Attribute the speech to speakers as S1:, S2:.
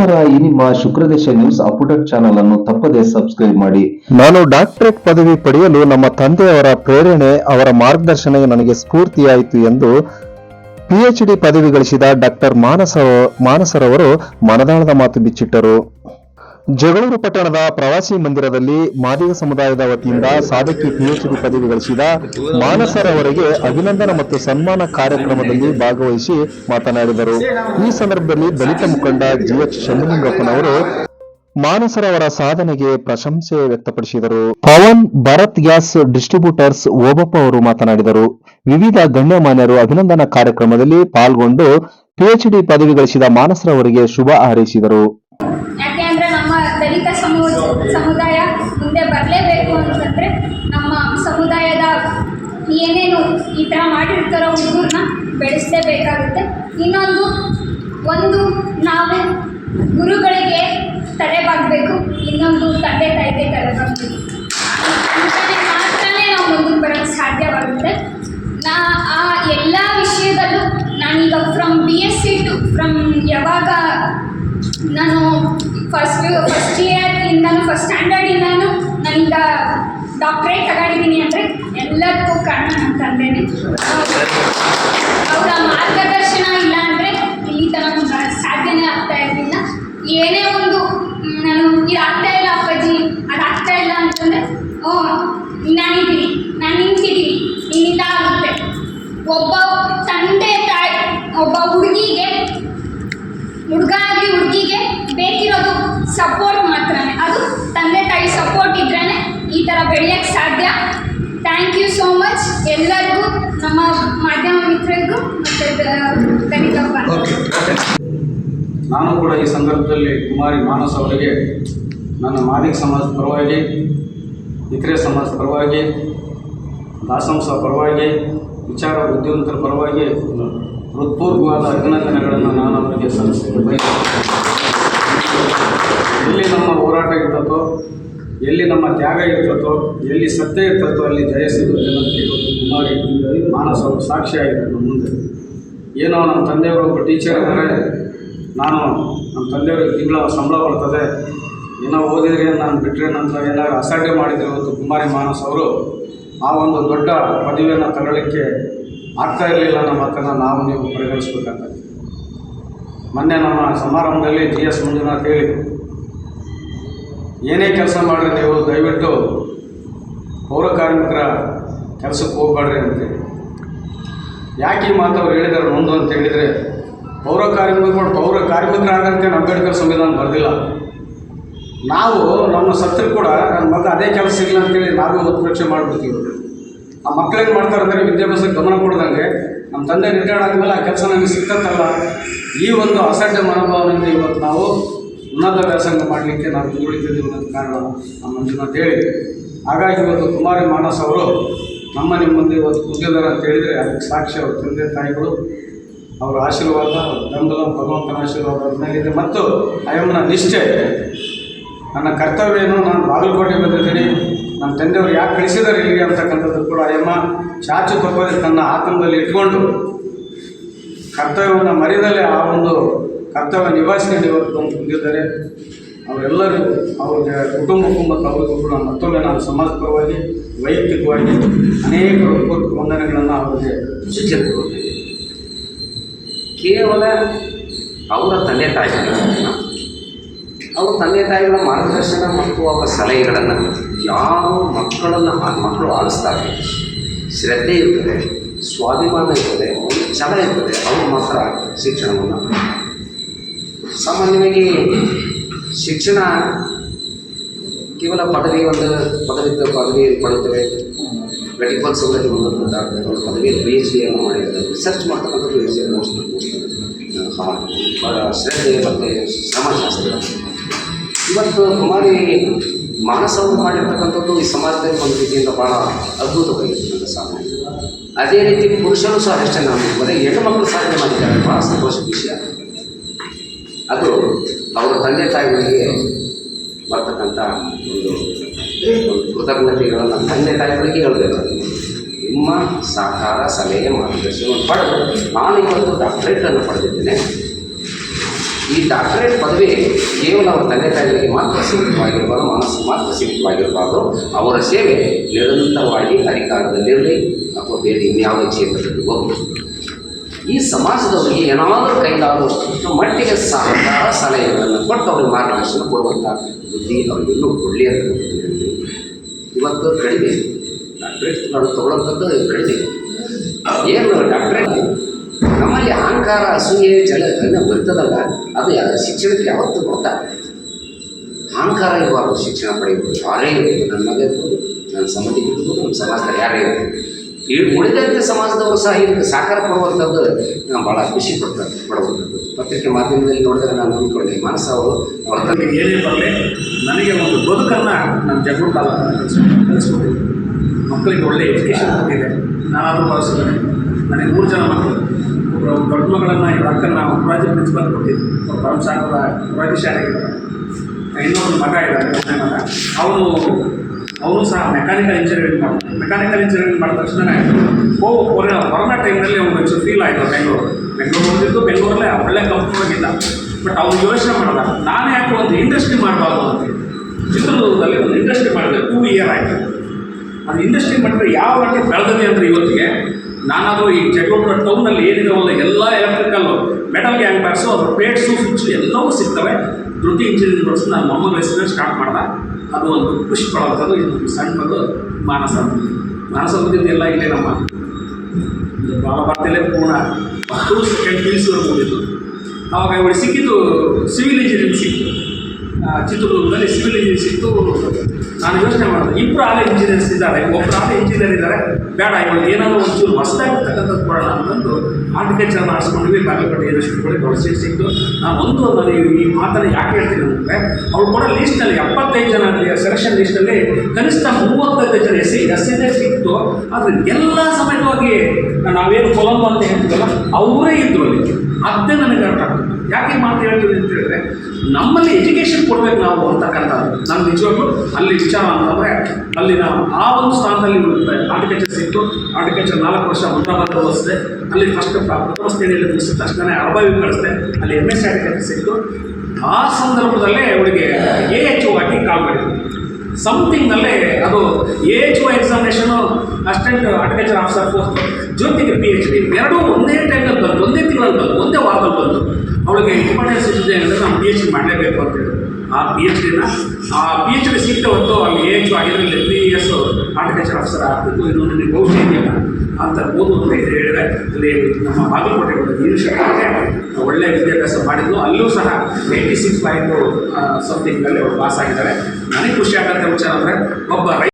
S1: ನಮಸ್ಕಾರ ಈ ನಿಮ್ಮ ಶುಕ್ರದೇಶ ನ್ಯೂಸ್ ಅಪ್ಡೇಟ್ ಚಾನಲ್ ಅನ್ನು ತಪ್ಪದೇ ಸಬ್ಸ್ಕ್ರೈಬ್ ಮಾಡಿ.
S2: ನಾನು ಡಾಕ್ಟರೇಟ್ ಪದವಿ ಪಡೆಯಲು ನಮ್ಮ ತಂದೆಯವರ ಪ್ರೇರಣೆ, ಅವರ ಮಾರ್ಗದರ್ಶನ ನನಗೆ ಸ್ಫೂರ್ತಿಯಾಯಿತು ಎಂದು ಪಿಎಚ್ ಡಿ ಪದವಿ ಗಳಿಸಿದ ಡಾಕ್ಟರ್ ಮಾನಸ ಮಾನಸರವರು ಮನದಾಳದ ಮಾತು ಬಿಚ್ಚಿಟ್ಟರು. ಜಗಳೂರು ಪಟ್ಟಣದ ಪ್ರವಾಸಿ ಮಂದಿರದಲ್ಲಿ ಮಾದಿಗ ಸಮುದಾಯದ ವತಿಯಿಂದ ಸಾಧಕಿ ಪಿಎಚ್ಡಿ ಪದವಿ ಗಳಿಸಿದ ಮಾನಸರವರಿಗೆ ಅಭಿನಂದನ ಮತ್ತು ಸನ್ಮಾನ ಕಾರ್ಯಕ್ರಮದಲ್ಲಿ ಭಾಗವಹಿಸಿ ಮಾತನಾಡಿದರು. ಈ ಸಂದರ್ಭದಲ್ಲಿ ದಲಿತ ಮುಖಂಡ ಜಿಎಚ್ ಶಂಭುಲಿಂಗಪ್ಪನವರು ಮಾನಸರವರ ಸಾಧನೆಗೆ ಪ್ರಶಂಸೆ ವ್ಯಕ್ತಪಡಿಸಿದರು. ಪವನ್, ಭಾರತ್ ಗ್ಯಾಸ್ ಡಿಸ್ಟ್ರಿಬ್ಯೂಟರ್ಸ್ ಓಬಪ್ಪ ಅವರು ಮಾತನಾಡಿದರು. ವಿವಿಧ ಗಣ್ಯಮಾನ್ಯರು ಅಭಿನಂದನಾ ಕಾರ್ಯಕ್ರಮದಲ್ಲಿ ಪಾಲ್ಗೊಂಡು ಪಿಎಚ್ಡಿ ಪದವಿ ಗಳಿಸಿದ ಮಾನಸರವರಿಗೆ ಶುಭ ಹಾರೈಸಿದರು
S3: ಯಾಕೆ ಅಂದರೆ ನಮ್ಮ ದಲಿತ ಸಮು ಸಮುದಾಯ ಮುಂದೆ ಬರಲೇಬೇಕು ಅಂತಂದರೆ ನಮ್ಮ ಸಮುದಾಯದ ಏನೇನು ಈ ಥರ ಮಾಡಿರ್ತಾರೋ ಹುಡುಗರನ್ನ ಬೆಳೆಸಲೇಬೇಕಾಗುತ್ತೆ. ಇನ್ನೊಂದು, ಒಂದು ನಾವು ಗುರುಗಳಿಗೆ ತಲೆಬಾಗಬೇಕು ಇನ್ನೊಂದು ತಂದೆ ತಾಯಿಗೆ ತಲೆಬಾಗಬೇಕು ಮಾತ್ರನೇ ನಾವು ಮುಂದಕ್ಕೆ ಬರೋಕ್ಕೆ ಸಾಧ್ಯವಾಗುತ್ತೆ. ನಾ, ಆ ಎಲ್ಲ ವಿಷಯದಲ್ಲೂ ನಾನೀಗ from B S C to from ಯಾವಾಗ ನಾನು ಫಸ್ಟ್ ಫಸ್ಟ್ ಇಯರ್ ಇಯರಿಂದನೂ ಫಸ್ಟ್ ಸ್ಟ್ಯಾಂಡರ್ಡಿಂದನೂ ನಾನೀಗ ಡಾಕ್ಟ್ರೇಟ್ ತಗೊಂಡಿದ್ದೀನಿ ಅಂದರೆ ಎಲ್ಲದಕ್ಕೂ ಕಾರಣ ನನ್ನ ತಂದೆನೇ. ಅವರ ಮಾರ್ಗದರ್ಶನ ಇಲ್ಲ ಅಂದರೆ ಇಲ್ಲಿ ತನಕ ಸಾಧ್ಯನೇ ಆಗ್ತಾ ಇರಲಿಲ್ಲ. ಏನೇ ಒಂದು ನಾನು ಇದು ಆಗ್ತಾ ಇಲ್ಲ ಅಪ್ಪಾಜಿ ಅದು ಆಗ್ತಾ ಇಲ್ಲ ಅಂತಂದರೆ ಓ ನಾನಿದ್ದೀನಿ ನಾನು ನಿಂತಿದ್ದೀನಿ, ನಿನ್ನಿಂದ ಆಗುತ್ತೆ. ಒಬ್ಬ ತಂದೆ ತಾಯಿ, ಒಬ್ಬ ಹುಡುಗಿಗೆ ಸಪೋರ್ಟ್ ಮಾತ್ರನೇ. ಅದು ತಂದೆ ತಾಯಿ ಸಪೋರ್ಟ್ ಇದ್ರೇ ಈ ಥರ ಬೆಳೆಯೋಕ್ಕೆ ಸಾಧ್ಯ. ಥ್ಯಾಂಕ್ ಯು ಸೋ ಮಚ್ ಎಲ್ಲರಿಗೂ, ನಮ್ಮ ಮಾಧ್ಯಮ ಮಿತ್ರರಿಗೂ
S4: ನಾನು ಕೂಡ ಈ ಸಂದರ್ಭದಲ್ಲಿ ಕುಮಾರಿ ಮಾನಸ್ ಅವರಿಗೆ, ನನ್ನ ಮಾದಿಗ ಸಮಾಜದ ಪರವಾಗಿ, ಇತರೆ ಸಮಾಜದ ಪರವಾಗಿ, ದಾಸಂಸ ಪರವಾಗಿ, ವಿಚಾರ ಬುದ್ಧಿವಂತರ ಪರವಾಗಿ ಹೃತ್ಪೂರ್ವವಾದ ಅಭಿನಂದನೆಗಳನ್ನು ನಾನು ಅವರಿಗೆ ಸಲ್ಲಿಸಲು ಬಯಸುತ್ತೇನೆ ಹೋರಾಟ ಇರ್ತತೋ ಎಲ್ಲಿ ನಮ್ಮ ತ್ಯಾಗ ಇರ್ತತೋ ಎಲ್ಲಿ ಸತ್ಯ ಇರ್ತತೋ ಅಲ್ಲಿ ಜಯ ಸಿಗುತ್ತೆ ಇವತ್ತು ಕುಮಾರಿ ಮಾನಸ ಅವರು ಆಗಿದೆ ನಮ್ಮ ಮುಂದೆ. ಏನೋ ನಮ್ಮ ತಂದೆಯವರು ಒಬ್ಬ ಟೀಚರ್ ಇದ್ದಾರೆ. ನಾನು ನಮ್ಮ ತಂದೆಯವ್ರಿಗೆ ತಿಂಗಳ ಸಂಬಳ ಬರ್ತದೆ. ಏನೋ ಓದಿದ್ರೆ ನಾನು ಬಿಟ್ಟರೆ ನಂತರ ಏನಾದ್ರು ಅಸಾಧ್ಯ ಮಾಡಿದರೆ ಇವತ್ತು ಕುಮಾರಿ ಮಾನಸ್ ಅವರು ಆ ಒಂದು ದೊಡ್ಡ ಪದವಿಯನ್ನು ತಗೊಳ್ಳಿಕ್ಕೆ ಆಗ್ತಾ ಇರಲಿಲ್ಲ ನಮ್ಮ ಹತ್ರನ ನಾವು ನೀವು ಪರಿಗಣಿಸ್ಬೇಕಾಗ್ತದೆ. ಮೊನ್ನೆ ನಮ್ಮ ಸಮಾರಂಭದಲ್ಲಿ ಜಿ ಎಸ್ ಮಂಜುನಾಥ್ ಹೇಳಿ ಏನೇ ಕೆಲಸ ಮಾಡಿರಿ ನೀವು, ದಯವಿಟ್ಟು ಪೌರ ಕಾರ್ಮಿಕರ ಕೆಲಸಕ್ಕೆ ಹೋಗ್ಬೇಡ್ರಿ ಅಂತೇಳಿ ಯಾಕೆ ಈ ಮಾತು ಅವ್ರು ಹೇಳಿದ್ದಾರೆ ಒಂದು ಅಂತ ಹೇಳಿದರೆ, ಪೌರ ಕಾರ್ಮಿಕರು ಪೌರ ಕಾರ್ಮಿಕರಾಗಂತೆ ಅಂಬೇಡ್ಕರ್ ಸಂವಿಧಾನ ಬರೆದಿಲ್ಲ. ನಾವು, ನಮ್ಮ ಸತ್ರು ಕೂಡ, ನನ್ನ ಮಗ ಅದೇ ಕೆಲಸ ಇಲ್ಲ ಅಂತೇಳಿ ನಾವೇ ಉತ್ಪ್ರೇಕ್ಷೆ ಮಾಡಿಬಿಡ್ತೀವಿ. ಆ ಮಕ್ಕಳೇನು ಮಾಡ್ತಾರೆ ಅಂದರೆ ವಿದ್ಯಾಭ್ಯಾಸಕ್ಕೆ ಗಮನ ಕೊಡ್ದಂಗೆ, ನಮ್ಮ ತಂದೆ ರಿಟೈರ್ಡ್ ಆದಮೇಲೆ ಆ ಕೆಲಸ ನನಗೆ ಸಿಕ್ತತ್ತಲ್ಲ ಈ ಒಂದು ಅಸಡ್ಡೆ ಮನೋಭಾವನೆಯಿಂದ ಇವತ್ತು ನಾವು ಉನ್ನತ ವ್ಯಾಸಂಗ ಮಾಡಲಿಕ್ಕೆ ನಾವು ಹಿಂದುಳಿತಿದ್ದೀವಿ ಅನ್ನೋದು ಕಾರಣ ನಮ್ಮ ಮಂಜುನಾಥ್ ಹೇಳಿ ಹಾಗಾಗಿ ಇವತ್ತು ಕುಮಾರಿ ಮಾನಸ್ ಅವರು ನಮ್ಮ ನಿಮ್ಮ ಮುಂದೆ ಇವತ್ತು ಕುಗ್ಗಿದ್ದಾರೆ ಅಂತ ಹೇಳಿದರೆ ಅದಕ್ಕೆ ಸಾಕ್ಷಿ ಅವ್ರ ತಂದೆ ತಾಯಿಗಳು, ಅವರ ಆಶೀರ್ವಾದ ಬೆಂಬಲ ಭಗವಂತನ ಆಶೀರ್ವಾದ ಮೇಲಿದೆ. ಮತ್ತು ಅಯ್ಯಮ್ಮನ ನಿಷ್ಠೆ ನನ್ನ ಕರ್ತವ್ಯ ಏನು? ನಾನು ಬಾಗಲಕೋಟೆ ಬಂದಿದ್ದೀನಿ. ನನ್ನ ತಂದೆಯವರು ಯಾಕೆ ಕಳಿಸಿದ್ದಾರೆ ಇಲ್ಲಿ ಅಂತಕ್ಕಂಥದ್ದು ಕೂಡ ಅಯ್ಯಮ್ಮ ಚಾಚು ತಪ್ಪದೆ ತನ್ನ ಆತಂಕದಲ್ಲಿ ಇಟ್ಕೊಂಡು ಕರ್ತವ್ಯವನ್ನು ಮರೆಯದಲ್ಲೇ ಆ ಒಂದು ಕರ್ತವ್ಯ ನಿಭಾಯಿಸ್ಕೊಂಡು ಇವರು ಬಂದಿದ್ದಾರೆ ಅವರೆಲ್ಲರಿಗೂ ಅವ್ರಿಗೆ ಕುಟುಂಬಕ್ಕೂ ಮತ್ತು ಅವರಿಗೂ ಕೂಡ ಮತ್ತೊಮ್ಮೆ ನಾನು ವೈಯಕ್ತಿಕವಾಗಿ ಅನೇಕ ವಂದನೆಗಳನ್ನು ಅವರಿಗೆ
S5: ಶಿಕ್ಷಕರು ಕೇವಲ ಅವರ ತಂದೆ ತಾಯಿಗಳನ್ನು ಅವರ ತಂದೆ ತಾಯಿಗಳ ಮಾರ್ಗದರ್ಶನ ಮತ್ತು ಅವರ ಸಲಹೆಗಳನ್ನು ಯಾವ ಮಕ್ಕಳನ್ನು ಆ ಮಕ್ಕಳು ಆಲಿಸ್ತಾರೆ ಶ್ರದ್ಧೆ ಇರ್ತದೆ, ಸ್ವಾಭಿಮಾನ ಇರ್ತದೆ ಛಲ ಇರ್ತದೆ, ಅವರು ಮಾತ್ರ ಶಿಕ್ಷಣವನ್ನು ಸಾಮಾನ್ಯವಾಗಿ ಶಿಕ್ಷಣ ಕೇವಲ ಪದವಿ ಒಂದು ಪದವಿ ಪದವಿ ಪಡೆಯುತ್ತೇವೆ ಮೆಡಿಕಲ್ ಸೌಲಭ್ಯ ಒಂದು ಪದವಿ ಪಿ ಎಚ್ ಡಿಯನ್ನು ಮಾಡಿದ್ದಾರೆ. ರಿಸರ್ಚ್ ಮಾಡ್ತಕ್ಕಂಥದ್ದು ಇಸ್ ಎ ಮೋಸ್ಟ್ ಮೋಸ್ಟ್ ಭಾಳ ಶ್ರದ್ಧೆ ಮತ್ತು ಶ್ರಮಶಾಸ್ತ್ರ ಇವತ್ತು ಕುಮಾರಿ ಮಾನಸವನ್ನು ಮಾಡಿರ್ತಕ್ಕಂಥದ್ದು ಈ ಸಮಾಜದಲ್ಲಿ ಒಂದು ರೀತಿಯಿಂದ ಭಾಳ ಅದ್ಭುತವಾಗಿರ್ತಕ್ಕಂಥ ಸಾಮಾನ್ಯ. ಅದೇ ರೀತಿ ಪುರುಷರು ಸಹ ಅಷ್ಟೇ ನಾನು ಬರೀ ಹೆಣ್ಣು ಮಕ್ಕಳು ಸಾಧನೆ ಮಾಡಿದ್ದಾರೆ. ಭಾಳ ಸಂತೋಷದ ವಿಷಯ. ಅದು ಅವರ ತಂದೆ ತಾಯಿಗಳಿಗೆ ಬರ್ತಕ್ಕಂಥ ಒಂದು ಕೃತಜ್ಞತೆಗಳನ್ನು ತಂದೆ ತಾಯಿಗಳಿಗೆ ಹೇಳಬೇಕು. ನಿಮ್ಮ ಸಹಕಾರ ಸಲಹೆ ಮಾರ್ಗದರ್ಶನವನ್ನು ಪಡೆದು. ನಾನು ಇವತ್ತು ಡಾಕ್ಟರೇಟನ್ನು ಪಡೆದಿದ್ದೇನೆ. ಈ ಡಾಕ್ಟರೇಟ್ ಪದವಿ ಕೇವಲ ಅವರ ತಂದೆ ತಾಯಿಗಳಿಗೆ ಮಾತ್ರ ಸೀಮಿತವಾಗಿರಬಾರ್ದು, ಮನಸ್ಸು ಮಾತ್ರ ಸೀಮಿತವಾಗಿರಬಾರ್ದು. ಅವರ ಸೇವೆ ನಿರಂತರವಾಗಿ ಅಧಿಕಾರದಲ್ಲಿರಲಿ. ಅಥವಾ ಬೇರೆ ಇನ್ಯಾವುದೇ ಕ್ಷೇತ್ರದಲ್ಲಿ ಹೋಗಲಿ. ಈ ಸಮಾಜದವರಿಗೆ ಏನಾದರೂ ಕೈಲಾದಷ್ಟು ಮಟ್ಟಿಗೆ ಸಹಕಾರ, ಸಲಹೆಗಳನ್ನು ಕೊಟ್ಟು ಅವ್ರಿಗೆ ಮಾರ್ಗದರ್ಶನ ಕೊಡುವಂಥ ಬುದ್ಧಿ ಅವ್ರಿಗೆ ಇನ್ನೂ ನಾನು ಹೇಳ್ತೀನಿ. ಇವತ್ತು ಕಡಿಮೆ. ಡಾಕ್ಟ್ರೇಟ್ ನಾವು ತಗೊಳ್ಳೋಂಥದ್ದು ಕಡಿಮೆ. ಏನು ಡಾಕ್ಟ್ರೇಟ್ ನಮ್ಮಲ್ಲಿ ಅಹಂಕಾರ, ಅಸೂಯೆ, ಜಲ ಬರ್ತದಲ್ಲ, ಅದು ಶಿಕ್ಷಣಕ್ಕೆ ಯಾವತ್ತೂ ಕೊಡ್ತಾರೆ ಅಹಂಕಾರ ಇರಬಾರ್ದು ಶಿಕ್ಷಣ ಪಡೆಯಬಹುದು ಯಾರೇ ಇರ್ಬೋದು, ನನ್ನ ಮಗ ಇರ್ಬೋದು, ನನ್ನ ಸಂಬಂಧಿಕ ಇರ್ಬೋದು, ನಮ್ಮ ಸಮಾಜದಲ್ಲಿ ಯಾರೇ ಇರ್ಬೋದು. ಈ ಉಳಿದಂತೆ ಸಮಾಜದವರು ಸಹ ಇದಕ್ಕೆ ಸಾಕಾರ ಕೊಡುವಂಥದ್ದು ಭಾಳ ಖುಷಿ ಪಡ್ತಾರೆ ಪಡುವಂಥದ್ದು. ಪತ್ರಿಕೆ ಮಾಧ್ಯಮದಲ್ಲಿ ನೋಡಿದ್ರೆ ನಾನು ಅಂದ್ಕೊಂಡೆ ಮಾನಸ ಅವರು ಅವರ
S6: ನನಗೆ ಏನೇ ಬರಲಿ, ನನಗೆ ಒಂದು ಬದುಕನ್ನು ನಮ್ಮ ಜಗೂರ್ಕಾಲ ಕಲಿಸ್ಕೊಂಡಿದ್ದೆ ಮಕ್ಕಳಿಗೆ ಒಳ್ಳೆ ಎಜುಕೇಷನ್ ಕೊಟ್ಟಿದೆ ನಾನು ಭಾವಿಸಿದ್ದೇನೆ. ನನಗೆ ಮೂರು ಜನ ಮಕ್ಕಳು. ಒಬ್ಬರು ದೊಡ್ಡ ಮಗಳನ್ನು ಇವ್ರ ಅಕ್ಕನ ಉಪರಾಜ್ಯ ಪ್ರಿನ್ಸಿಪಲ್ ಕೊಟ್ಟಿದ್ದು. ಒಬ್ಬ ಪರಮಸಾಗರ ಉಪರಾಜ್ಯ ಶಾಲೆಗೆ. ಇನ್ನೊಂದು ಮಗ ಇದ್ದಾರೆ ಮಗ. ಅವನು ಅವನು ಸಹ ಮೆಕ್ಯಾನಿಕಲ್ ಇಂಜಿನಿಯರಿಂಗ್ ಮಾಡ್ತಾರೆ. ಮೆಕ್ಯಾನಿಕಲ್ ಇಂಜಿನಿಯರಿಂಗ್ ಮಾಡಿದ ತಕ್ಷಣ ಓ ಕೊರೋನಾ ಕೊರೋನಾ ಟೈಮ್ನಲ್ಲಿ ಒಂಚೂರು ಫೀಲ್ ಆಯಿತು ಬೆಂಗಳೂರು. ಬೆಂಗಳೂರು ಬಂದಿದ್ದು ಬೆಂಗಳೂರಲ್ಲೇ ಒಳ್ಳೆ ಕಂಪ್ನಿಯಾಗಿಲ್ಲ ಬಟ್ ಅವ್ರು ಯೋಚನೆ ಮಾಡಿದ ನಾನು ಯಾಕೆ ಒಂದು ಇಂಡಸ್ಟ್ರಿ ಮಾಡಬಾರ್ದು ಅಂತ ಚಿತ್ರದುರ್ಗದಲ್ಲಿ ಒಂದು ಇಂಡಸ್ಟ್ರಿ ಮಾಡಿದೆ ಟೂ ಇಯರ್ ಆಯಿತು. ಅದು ಇಂಡಸ್ಟ್ರಿ ಮಾಡಿದ್ರೆ ಯಾವ ಮಟ್ಟಿಗೆ ಬೆಳೆದಿದೆ ಅಂದರೆ ಇವತ್ತಿಗೆ ನಾನಾದರೂ ಈ ಜಗಳೂರು ಟೌನಲ್ಲಿ ಏನಿದಾವಲ್ಲ ಎಲ್ಲ ಎಲೆಕ್ಟ್ರಿಕಲ್ ಮೆಟಲ್ ಗ್ಯಾಂಗ್ ಬ್ಯಾಗ್ಸು ಅದ್ರ ಪ್ಲೇಟ್ಸು ಸ್ವಿಚ್ಚು ಎಲ್ಲವೂ ಸಿಗ್ತವೆ. ಧೃತಿ ಇಂಜಿನಿಯರಿಂಗ್ ಬಳಸಿ ನಾನು ಮೊಮ್ಮಗ ಹೆಸರು ಸ್ಟಾರ್ಟ್ ಮಾಡ್ದೆ. ಅದು ಒಂದು ಖುಷಿ ಇದು ಸಣ್ಣದು ಮಾನಸ ಮಾನಸ ಎಲ್ಲ ಇಲ್ಲೇ ನಮ್ಮ ಬಾಲಭಾರತಿಯಲ್ಲೇ ಪೂರ್ಣ ಹತ್ತು ಸೆಕೆಂಡ್ ಪಿ ಆವಾಗ ಇವಳು ಸಿಕ್ಕಿದ್ದು ಸಿವಿಲ್ ಇಂಜಿನಿಯರಿಂಗ್ ಸಿಕ್ತು ಆ, ಚಿತ್ರದುರ್ಗದಲ್ಲಿ ಸಿವಿಲ್ ಸಿಕ್ತು. ನಾನು ಯೋಚನೆ ಮಾಡಿದೆ ಇಬ್ಬರು ಆಲೆ ಇಂಜಿನಿಯರ್ಸ್ ಇದ್ದಾರೆ ಒಬ್ಬರು ಆಲೆ ಇಂಜಿನಿಯರ್ ಇದ್ದಾರೆ. ಬೇಡ, ಇವಾಗ ಏನಾದರೂ ಒಂಚೂರು ಹೊಸದಾಗಿರ್ತಕ್ಕಂಥದ್ದು ಕೊಡೋಣ ಅಂತಂದು ಆರ್ಟಿಕಲ್ಚರ್ ಆರಿಸ್ಕೊಂಡ್ವಿ ಬಾಗಲಕೋಟೆ ಯೂನಿವರ್ಸಿಟಿಗಳಿಗೆ ಅವ್ರ ಸಿಕ್ತು. ನಾನು ಒಂದು ನಾನು ಈ- ಮಾತನ್ನು ಯಾಕೆ ಹೇಳ್ತೀನಿ ಅಂದರೆ, ಅವ್ರು ಕೊಡೋ ಲೀಸ್ಟ್ನಲ್ಲಿ ಎಪ್ಪತ್ತೈದು ಜನ ಸೆಲೆಕ್ಷನ್ ಲೀಸ್ಟಲ್ಲಿ ಕನಿಷ್ಠ ಮೂವತ್ತೈದು ಜನ ಎಸ್ ಸಿ ಎಸ್ ಸಿ ಸಿಕ್ತು. ಆದರೆ ಎಲ್ಲ ಸಮೇತವಾಗಿ ನಾವೇನು ಕೊಲಂಬೋ ಅಂತ ಹೇಳ್ತೀವಲ್ಲ, ಅವರೇ ಇದ್ರು ಅಲ್ಲಿ. ಅದೇ ನನಗೆ ಅರ್ಥ ಆಗ್ತದೆ. ಯಾಕೆ ಮಾತು ಹೇಳ್ತೀವಿ ಅಂತ ಹೇಳಿದ್ರೆ, ನಮ್ಮಲ್ಲಿ ಎಜುಕೇಷನ್ ಕೊಡ್ಬೇಕು ನಾವು ಅಂತಕ್ಕಂಥದ್ದು ನಾನು ನಿಜವಾಗ್ಲೂ ಅಲ್ಲಿ ವಿಚಾರ ಅಂತಂದರೆ ಅಲ್ಲಿ ನಾವು ಆ ಒಂದು ಸ್ಥಾನದಲ್ಲಿ ಆರ್ಟಿಕಲ್ಚರ್ ಸಿಕ್ತು. ಆರ್ಟಿಕಲ್ಚರ್ ನಾಲ್ಕು ವರ್ಷ ಮುಂದಾಬಾದ ಓದಿಸಿದೆ. ಅಲ್ಲಿ ಫಸ್ಟ್ ಪ್ರಥಮ ಶ್ರೇಣಿಯಲ್ಲಿ ಮುಗಿಸಿದ ತಕ್ಷಣ ಅರ್ಬಾವಿ ಕಳಿಸ್ದೆ. ಅಲ್ಲಿ ಎಂ ಎಸ್ ಆರ್ಟಿಕಲ್ಚರ್ ಸಿಕ್ತು. ಆ ಸಂದರ್ಭದಲ್ಲೇ ಅವಳಿಗೆ ಎ ಎಚ್ ಒ ಆಗಿ ಕಾಲ್ ಮಾಡಿದ್ರು. ಸಮಥಿಂಗ್ನಲ್ಲೇ ಅದು A H O examination assistant horticulture officer post ಜೊತೆಗೆ ಪಿ ಎಚ್ ಡಿ ಎರಡೂ ಒಂದೇ ಟೈಮಲ್ಲಿ ಬಂತು. ಒಂದೇ ತಿಂಗಳಲ್ಲಿ ಬಂತು. ಒಂದೇ ವಾರದಲ್ಲಿ ಬಂತು. ಅವಳಿಗೆ ಇಂಪಾರ್ಟೆನ್ಸ್ ಇದೆ ಅಂದರೆ ನಾನು ಪಿ ಎಚ್ ಡಿ ಮಾಡಲೇಬೇಕು ಅಂತ ಹೇಳಿ. ಆ ಪಿ ಎಚ್ ಡಿನ ಆ ಪಿ ಎಚ್ ಡಿ ಸಿಗ್ತಾ ಹೊತ್ತು ಅಲ್ಲಿ ಎ ಎಚ್ ಆಗಿದ್ರಲ್ಲಿ ತ್ರೀ ಇಯರ್ಸ್ ಆರ್ಟಿಕಲ್ಚರ್ ಆಫೀಸರ್ ಆಗ್ತಿತ್ತು ಇದು ನನಗೆ ಭವಿಷ್ಯ ಇದೆಯಲ್ಲ ಅಂತ ಓದು ಅಂತ ಹೇಳಿದರೆ ಅಲ್ಲಿ ನಮ್ಮ ಬಾಗಲಕೋಟೆ ಯೂನಿವರ್ಸಿಟಿ ಒಳ್ಳೆ ವಿದ್ಯಾಭ್ಯಾಸ ಮಾಡಿದ್ದು ಅಲ್ಲೂ ಸಹ ಏಯ್ಟಿ ಸಿಕ್ಸ್ ಪಾಯಿಂಟು ಸಮಥಿಂಗಲ್ಲಿ ಅವರು ಪಾಸ್ ಆಗಿದ್ದಾರೆ. ನನಗೆ ಖುಷಿ ಆಗಂತ ವಿಚಾರ ಅಂದರೆ ಒಬ್ಬ ರೈ